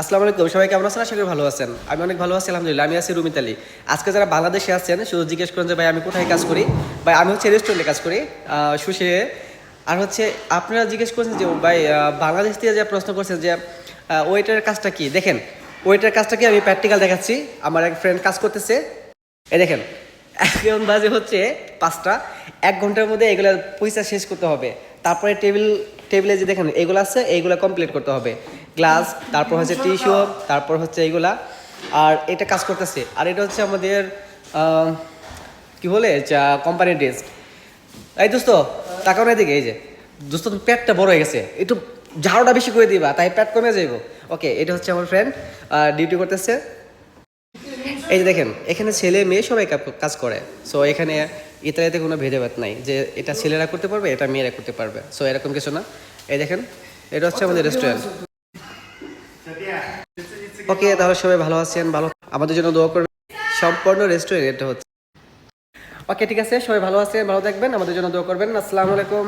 আসসালামু আলাইকুম, সবাই কেমন আছেন? আশা করি ভালো আছেন। আমি অনেক ভালো আছি, আলহামদুলিল্লাহ। আমি আছি রুমিত আলী। আজকে যারা বাংলাদেশে আছেন, শুধু জিজ্ঞেস করেন যে, ভাই, আমি কোথায় কাজ করি? ভাই, আমি হচ্ছে রেস্টুরেন্টে কাজ করি সুশে। আর হচ্ছে, আপনারা জিজ্ঞেস করছেন যে, ভাই বাংলাদেশ থেকে যে প্রশ্ন করছেন যে ওয়েটারের কাজটা কি? দেখেন ওয়েটারের কাজটা কি? আমি প্র্যাকটিক্যাল দেখাচ্ছি। আমার এক ফ্রেন্ড কাজ করতেছে। এই দেখেন, এখন বাজে হচ্ছে পাঁচটা। এক ঘণ্টার মধ্যে এগুলো পয়সা শেষ করতে হবে। তারপরে টেবিল টেবিলে যে দেখেন, এগুলো আছে এইগুলো কমপ্লিট করতে হবে। গ্লাস, তারপর হচ্ছে টিস্যু, তারপর হচ্ছে এইগুলা। আর এটা কাজ করতেছে। আর এটা হচ্ছে আমাদের কি বলে কোম্পানির ড্রেস এই দোস্ত টাকাও নাই দিকে এই যে। দোস্ত তো পেটটা বড় হয়ে গেছে। একটু ঝাড়ুটা বেশি করে দিবা, তাই পেট কমে যাইব। ওকে, এটা হচ্ছে আমার ফ্রেন্ড ডিউটি করতেছে। এই যে দেখেন, এখানে ছেলে মেয়ে সবাই কাজ করে। সো এখানে ইতালিতে কোনো ভেদাভেদ নাই, যে এটা ছেলেরা করতে পারবে, এটা মেয়েরা করতে পারবে। সো এরকম কিছু না। এই দেখেন, এটা হচ্ছে আমাদের রেস্টুরেন্ট ওকে, তাহলে সবাই ভালো আছেন, ভালো আমাদের জন্য দোয়া করবেন। সম্পূর্ণ রেস্টুরেন্ট এটা হচ্ছে। ওকে, ঠিক আছে, সবাই ভালো আছেন, ভালো থাকবেন। আমাদের জন্য দোয়া করবেন। আসসালামু আলাইকুম।